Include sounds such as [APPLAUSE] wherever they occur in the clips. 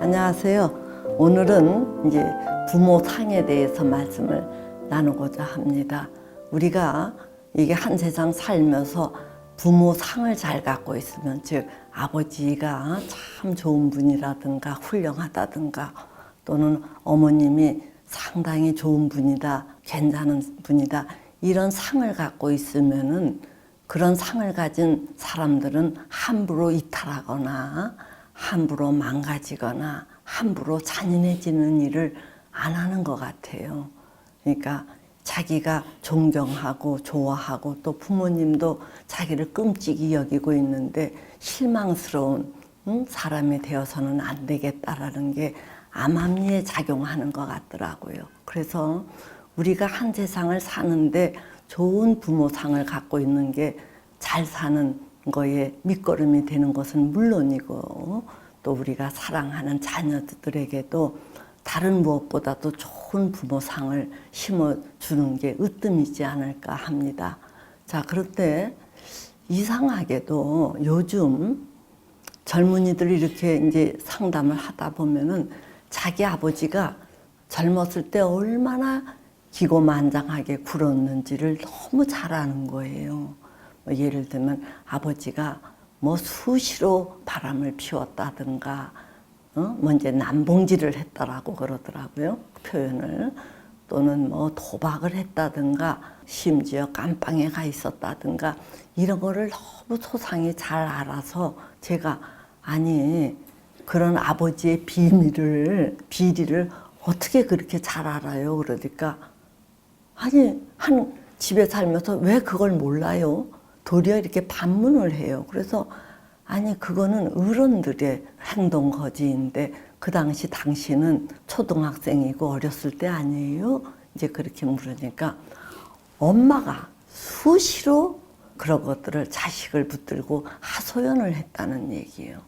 안녕하세요. 오늘은 이제 부모 상에 대해서 말씀을 나누고자 합니다. 우리가 이게 한 세상 살면서 부모 상을 잘 갖고 있으면 즉 아버지가 참 좋은 분이라든가 훌륭하다든가 또는 어머님이 상당히 좋은 분이다, 괜찮은 분이다 이런 상을 갖고 있으면은 그런 상을 가진 사람들은 함부로 이탈하거나 함부로 망가지거나 함부로 잔인해지는 일을 안 하는 것 같아요. 그러니까 자기가 존경하고 좋아하고 또 부모님도 자기를 끔찍이 여기고 있는데 실망스러운 음, 사람이 되어서는 안 되겠다라는 게 암암리에 작용하는 것 같더라고요. 그래서 우리가 한 세상을 사는데 좋은 부모상을 갖고 있는 게 잘 사는 거에 밑거름이 되는 것은 물론이고 또 우리가 사랑하는 자녀들에게도 다른 무엇보다도 좋은 부모상을 심어주는 게 으뜸이지 않을까 합니다. 자, 그런데 이상하게도 요즘 젊은이들이 이렇게 이제 상담을 하다 보면은 자기 아버지가 젊었을 때 얼마나 기고만장하게 굴었는지를 너무 잘 아는 거예요. 뭐 예를 들면 아버지가 뭐 수시로 바람을 피웠다든가, 어? 뭐 이제 남봉질을 했다라고 그러더라고요. 그 표현을. 또는 뭐 도박을 했다든가, 심지어 깜빵에 가 있었다든가, 이런 거를 너무 소상히 잘 알아서 제가, 아니, 그런 아버지의 비밀을, 비리를 어떻게 그렇게 잘 알아요? 그러니까, 아니, 한 집에 살면서 왜 그걸 몰라요? 도리어 이렇게 반문을 해요. 그래서 아니 그거는 어른들의 행동 거지인데 그 당시 당신은 초등학생이고 어렸을 때 아니에요? 이제 그렇게 물으니까 엄마가 수시로 그런 것들을 자식을 붙들고 하소연을 했다는 얘기예요.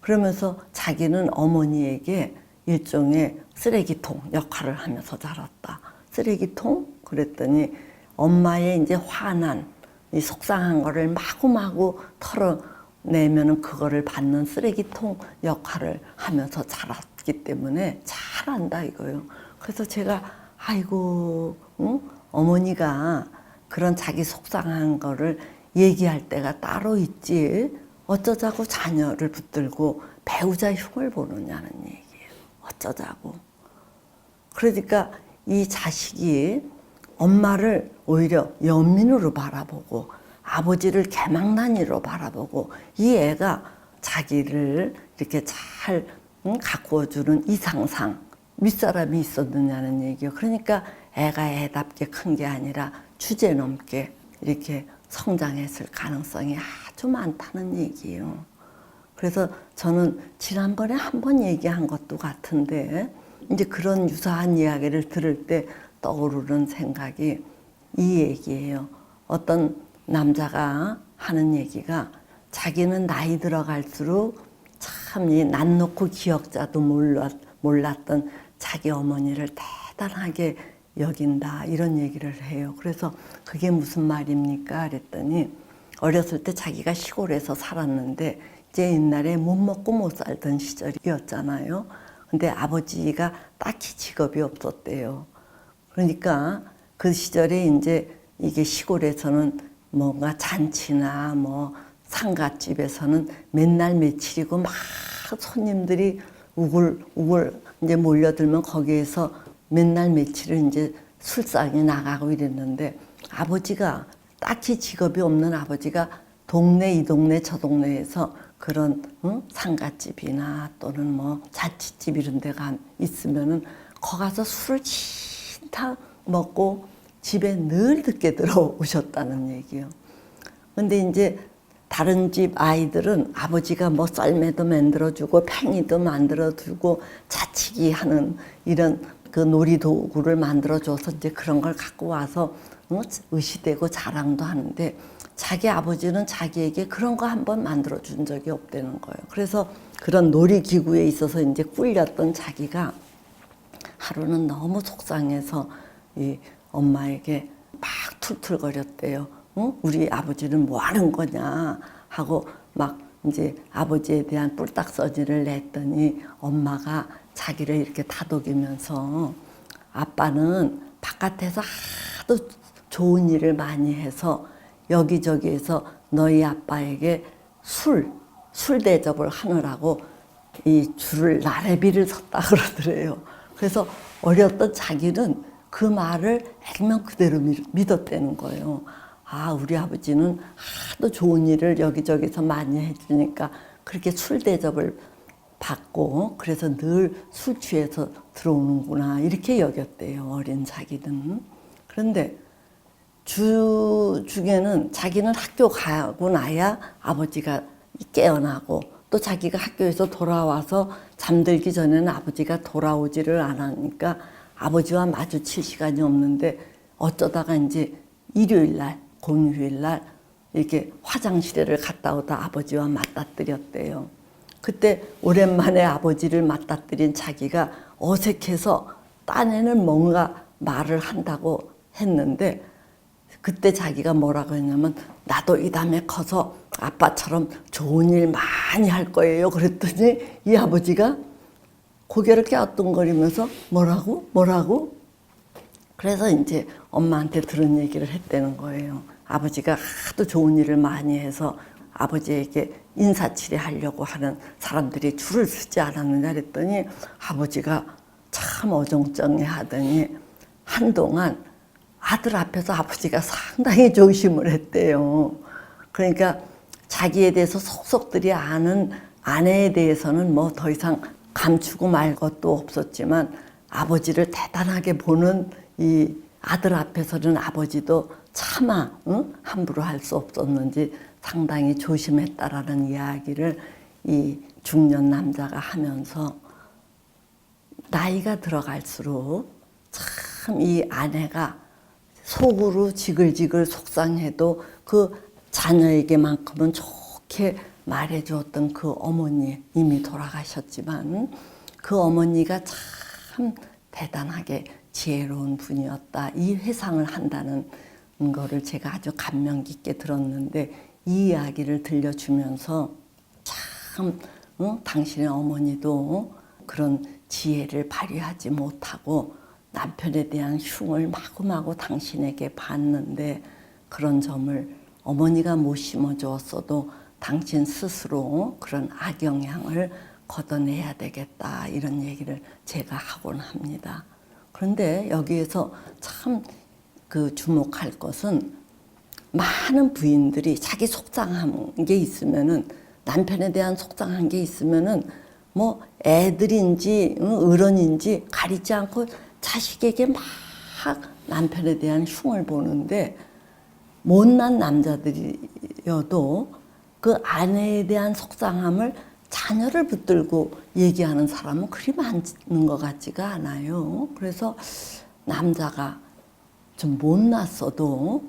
그러면서 자기는 어머니에게 일종의 쓰레기통 역할을 하면서 자랐다. 쓰레기통? 그랬더니 엄마의 이제 화난, 이 속상한 거를 마구마구 털어내면은 그거를 받는 쓰레기통 역할을 하면서 자랐기 때문에 잘한다 이거요. 그래서 제가 아이고 응? 어머니가 그런 자기 속상한 거를 얘기할 때가 따로 있지 어쩌자고 자녀를 붙들고 배우자 흉을 보느냐는 얘기예요. 어쩌자고. 그러니까 이 자식이 엄마를 오히려 연민으로 바라보고 아버지를 개망난이로 바라보고 이 애가 자기를 이렇게 잘 응, 가꾸어주는 이상상 윗사람이 있었느냐는 얘기요. 그러니까 애가 애답게 큰 게 아니라 주제 넘게 이렇게 성장했을 가능성이 아주 많다는 얘기예요. 그래서 저는 지난번에 한 번 얘기한 것도 같은데 이제 그런 유사한 이야기를 들을 때 떠오르는 생각이 이 얘기예요. 어떤 남자가 하는 얘기가 자기는 나이 들어갈수록 참이 난 놓고 기억자도 몰랐, 몰랐던 자기 어머니를 대단하게 여긴다 이런 얘기를 해요. 그래서 그게 무슨 말입니까? 그랬더니 어렸을 때 자기가 시골에서 살았는데 이제 옛날에 못 먹고 못 살던 시절이었잖아요. 근데 아버지가 딱히 직업이 없었대요. 그러니까 그 시절에 이제 이게 시골에서는 뭔가 잔치나 뭐 상갓집에서는 맨날 며칠이고 막 손님들이 우글 우글 이제 몰려들면 거기에서 맨날 며칠을 이제 술상에 나가고 이랬는데 아버지가 딱히 직업이 없는 아버지가 동네 이 동네 저 동네에서 그런 응? 상갓집이나 또는 뭐 자취집 이런 데가 있으면은 거 가서 술을 진 타 먹고 집에 늘 늦게 들어오셨다는 얘기요. 근데 이제 다른 집 아이들은 아버지가 뭐 썰매도 만들어주고 팽이도 만들어주고 자치기 하는 이런 그 놀이 도구를 만들어줘서 이제 그런 걸 갖고 와서 어, 의시되고 자랑도 하는데 자기 아버지는 자기에게 그런 거 한 번 만들어준 적이 없다는 거예요. 그래서 그런 놀이 기구에 있어서 이제 꿀렸던 자기가 하루는 너무 속상해서 이 엄마에게 막 툴툴거렸대요. 어? 우리 아버지는 뭐 하는 거냐 하고 막 이제 아버지에 대한 뿔딱서지를 냈더니 엄마가 자기를 이렇게 다독이면서 아빠는 바깥에서 하도 좋은 일을 많이 해서 여기저기에서 너희 아빠에게 술, 술 대접을 하느라고 이 줄을 나래비를 섰다 [LAUGHS] 그러더래요. 그래서 어렸던 자기는 그 말을 액면 그대로 믿- 믿었다는 거예요. 아, 우리 아버지는 하도 좋은 일을 여기저기서 많이 해주니까 그렇게 술 대접을 받고 그래서 늘 술 취해서 들어오는구나 이렇게 여겼대요 어린 자기는 그런데 주 중에는 자기는 학교 가고 나야 아버지가 깨어나고 또 자기가 학교에서 돌아와서 잠들기 전에는 아버지가 돌아오지를 않으니까 아버지와 마주칠 시간이 없는데 어쩌다가 이제 일요일 날 공휴일 날 이렇게 화장실에를 갔다 오다 아버지와 맞닥뜨렸대요. 그때 오랜만에 아버지를 맞닥뜨린 자기가 어색해서 딴에는 뭔가 말을 한다고 했는데 그때 자기가 뭐라고 했냐면 나도 이 다음에 커서 아빠처럼 좋은 일 많이 할 거예요. 그랬더니 이 아버지가 고개를 갸우뚱거리면서 뭐라고 뭐라고 그래서 이제 엄마한테 들은 얘기를 했다는 거예요. 아버지가 하도 좋은 일을 많이 해서 아버지에게 인사치레 하려고 하는 사람들이 줄을 서지 않았느냐 그랬더니 아버지가 참 어정쩡해 하더니 한동안 아들 앞에서 아버지가 상당히 조심을 했대요. 그러니까 자기에 대해서 속속들이 아는 아내에 대해서는 뭐 더 이상 감추고 말 것도 없었지만 아버지를 대단하게 보는 이 아들 앞에서는 아버지도 차마 응? 함부로 할 수 없었는지 상당히 조심했다라는 이야기를 이 중년 남자가 하면서 나이가 들어갈수록 참 이 아내가 속으로 지글지글 속상해도 그 자녀에게만큼은 좋게 말해주었던 그 어머니 이미 돌아가셨지만 그 어머니가 참 대단하게 지혜로운 분이었다. 이 회상을 한다는 거를 제가 아주 감명 깊게 들었는데 이 이야기를 들려주면서 참 응? 당신의 어머니도 그런 지혜를 발휘하지 못하고 남편에 대한 흉을 마구마구 당신에게 받는데 그런 점을 어머니가 못 심어주었어도 당신 스스로 그런 악영향을 걷어내야 되겠다 이런 얘기를 제가 하곤 합니다. 그런데 여기에서 참 그 주목할 것은 많은 부인들이 자기 속상한 게 있으면은 남편에 대한 속상한 게 있으면은 뭐 애들인지 응, 어른인지 가리지 않고 자식에게 막 남편에 대한 흉을 보는데 못난 남자들이어도 그 아내에 대한 속상함을 자녀를 붙들고 얘기하는 사람은 그리 많은 것 같지가 않아요. 그래서 남자가 좀 못났어도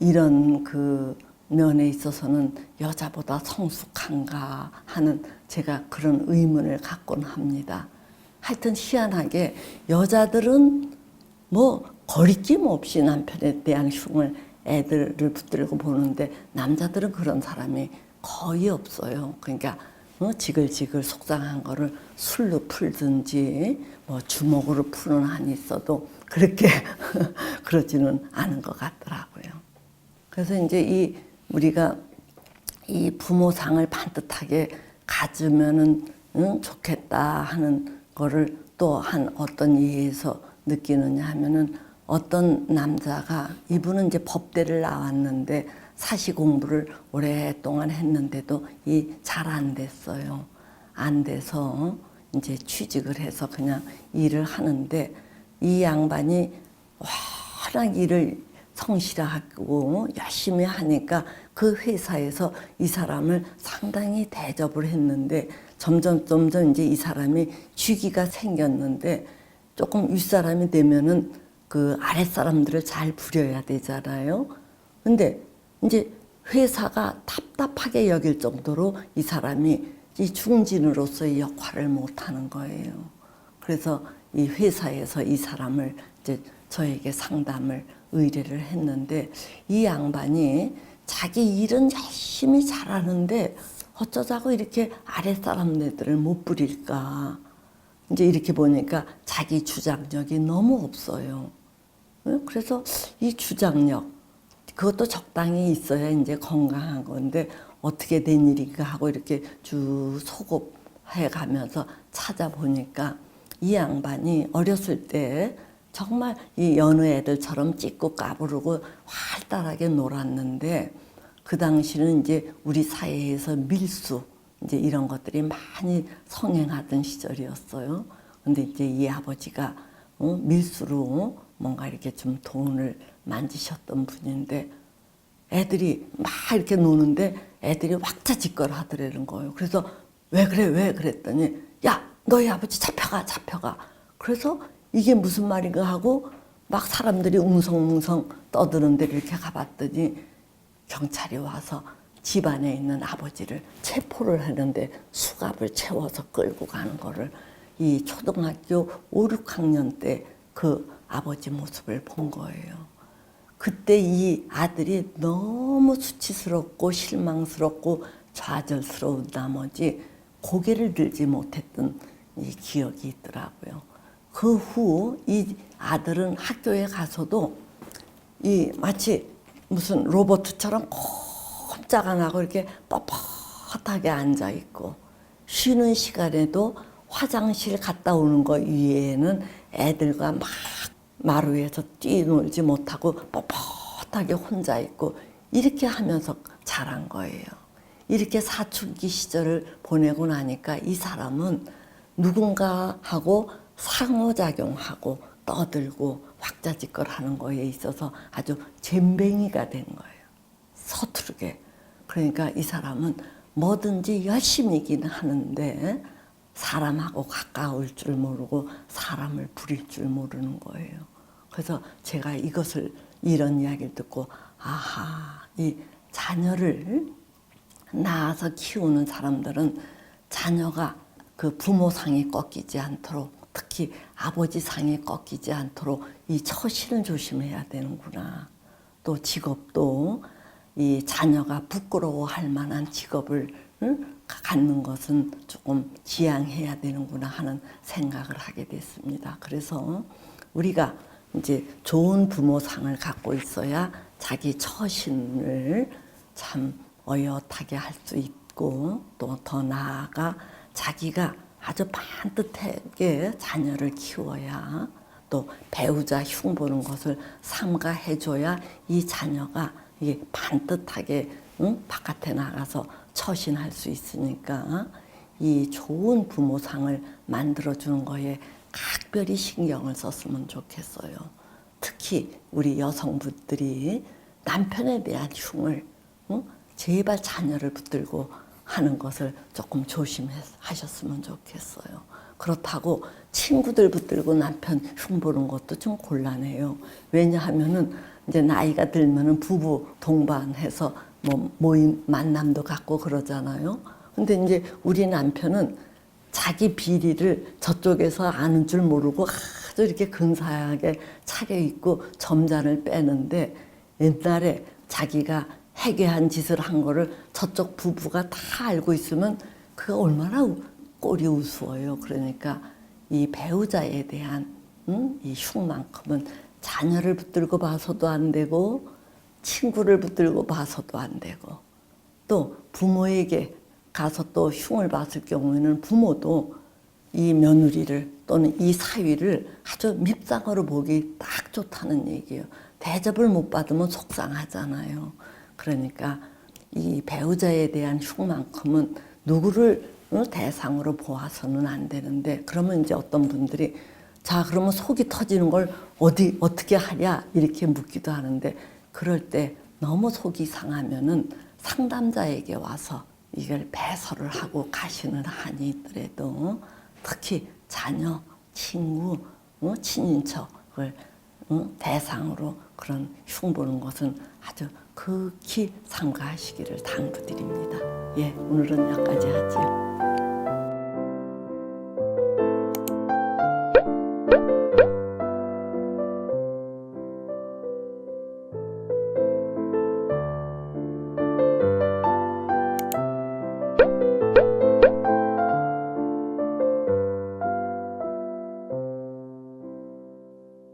이런 그 면에 있어서는 여자보다 성숙한가 하는 제가 그런 의문을 갖곤 합니다. 하여튼 희한하게 여자들은 뭐 거리낌 없이 남편에 대한 흉을 애들을 붙들고 보는데 남자들은 그런 사람이 거의 없어요. 그러니까 어, 지글지글 속상한 거를 술로 풀든지 뭐 주먹으로 푸는 한이 있어도 그렇게 [LAUGHS] 그러지는 않은 것 같더라고요. 그래서 이제 이 우리가 이 부모상을 반듯하게 가지면은 응, 좋겠다 하는 거를 또 한 어떤 예에서 느끼느냐 하면은 어떤 남자가 이분은 이제 법대를 나왔는데 사시 공부를 오랫동안 했는데도 이 잘 안 됐어요. 안 돼서 이제 취직을 해서 그냥 일을 하는데 이 양반이 워낙 일을 성실하고 열심히 하니까 그 회사에서 이 사람을 상당히 대접을 했는데 점점 점점 이제 이 사람이 쥐기가 생겼는데 조금 윗사람이 되면은 그 아랫사람들을 잘 부려야 되잖아요. 근데 이제 회사가 답답하게 여길 정도로 이 사람이 이 중진으로서의 역할을 못 하는 거예요. 그래서 이 회사에서 이 사람을 이제 저에게 상담을 의뢰를 했는데 이 양반이 자기 일은 열심히 잘하는데 어쩌자고 이렇게 아랫사람네들을 못 부릴까. 이제 이렇게 보니까 자기 주장력이 너무 없어요. 응? 그래서 이 주장력, 그것도 적당히 있어야 이제 건강한 건데 어떻게 된 일인가 하고 이렇게 쭉 소급해 가면서 찾아보니까 이 양반이 어렸을 때 정말 이 여느 애들처럼 찢고 까부르고 활달하게 놀았는데 그 당시는 이제 우리 사회에서 밀수 이제 이런 것들이 많이 성행하던 시절이었어요. 근데 이제 이 아버지가 어, 밀수로 뭔가 이렇게 좀 돈을 만지셨던 분인데 애들이 막 이렇게 노는데 애들이 왁자지껄 하더라는 거예요. 그래서 왜 그래 왜 그랬더니 야 너희 아버지 잡혀가 잡혀가. 그래서 이게 무슨 말인가 하고 막 사람들이 웅성웅성 떠드는데 이렇게 가봤더니 경찰이 와서 집안에 있는 아버지를 체포를 하는데 수갑을 채워서 끌고 가는 거를 이 초등학교 5, 6학년 때 그 아버지 모습을 본 거예요. 그때 이 아들이 너무 수치스럽고 실망스럽고 좌절스러운 나머지 고개를 들지 못했던 이 기억이 있더라고요. 그 후 이 아들은 학교에 가서도 이 마치 무슨 로봇처럼 안 하고 이렇게 뻣뻣하게 앉아 있고 쉬는 시간에도 화장실 갔다 오는 거 이외에는 애들과 막 마루에서 뛰놀지 못하고 뻣뻣하게 혼자 있고 이렇게 하면서 자란 거예요. 이렇게 사춘기 시절을 보내고 나니까 이 사람은 누군가하고 상호작용하고 떠들고 확자지껄 하는 거에 있어서 아주 잼뱅이가 된 거예요. 서투르게. 그러니까 이 사람은 뭐든지 열심히긴 하는데 사람하고 가까울 줄 모르고 사람을 부릴 줄 모르는 거예요. 그래서 제가 이것을 이런 이야기를 듣고 아하 이 자녀를 낳아서 키우는 사람들은 자녀가 그 부모 상이 꺾이지 않도록 특히 아버지 상이 꺾이지 않도록 이 처신을 조심해야 되는구나. 또 직업도 이 자녀가 부끄러워할 만한 직업을 응? 갖는 것은 조금 지양해야 되는구나 하는 생각을 하게 됐습니다. 그래서 우리가 이제 좋은 부모상을 갖고 있어야 자기 처신을 참 어엿하게 할 수 있고 또 더 나아가 자기가 아주 반듯하게 자녀를 키워야 또 배우자 흉보는 것을 삼가해줘야 이 자녀가 이게 반듯하게 응? 바깥에 나가서 처신할 수 있으니까 이 좋은 부모상을 만들어주는 거에 각별히 신경을 썼으면 좋겠어요. 특히 우리 여성분들이 남편에 대한 흉을 응? 제발 자녀를 붙들고 하는 것을 조금 조심하셨으면 좋겠어요. 그렇다고 친구들 붙들고 남편 흉 보는 것도 좀 곤란해요. 왜냐하면은 이제 나이가 들면은 부부 동반해서 뭐 모임 만남도 갖고 그러잖아요. 근데 이제 우리 남편은 자기 비리를 저쪽에서 아는 줄 모르고 아주 이렇게 근사하게 차려입고 점잔을 빼는데 옛날에 자기가 해괴한 짓을 한 거를 저쪽 부부가 다 알고 있으면 그가 얼마나 우- 꼴이 우스워요. 그러니까 이 배우자에 대한 음, 이 흉만큼은 자녀를 붙들고 봐서도 안 되고 친구를 붙들고 봐서도 안 되고 또 부모에게 가서 또 흉을 봤을 경우에는 부모도 이 며느리를 또는 이 사위를 아주 밉상으로 보기 딱 좋다는 얘기예요. 대접을 못 받으면 속상하잖아요. 그러니까 이 배우자에 대한 흉만큼은 누구를 어, 대상으로 보아서는 안 되는데 그러면 이제 어떤 분들이 자 그러면 속이 터지는 걸 어디 어떻게 하냐 이렇게 묻기도 하는데 그럴 때 너무 속이 상하면은 상담자에게 와서 이걸 배설을 하고 가시는 한이 있더라도 특히 자녀, 친구, 어, 친인척을 어, 대상으로 그런 흉보는 것은 아주 극히 삼가하시기를 당부드립니다. 예, 오늘은 여기까지 하지요.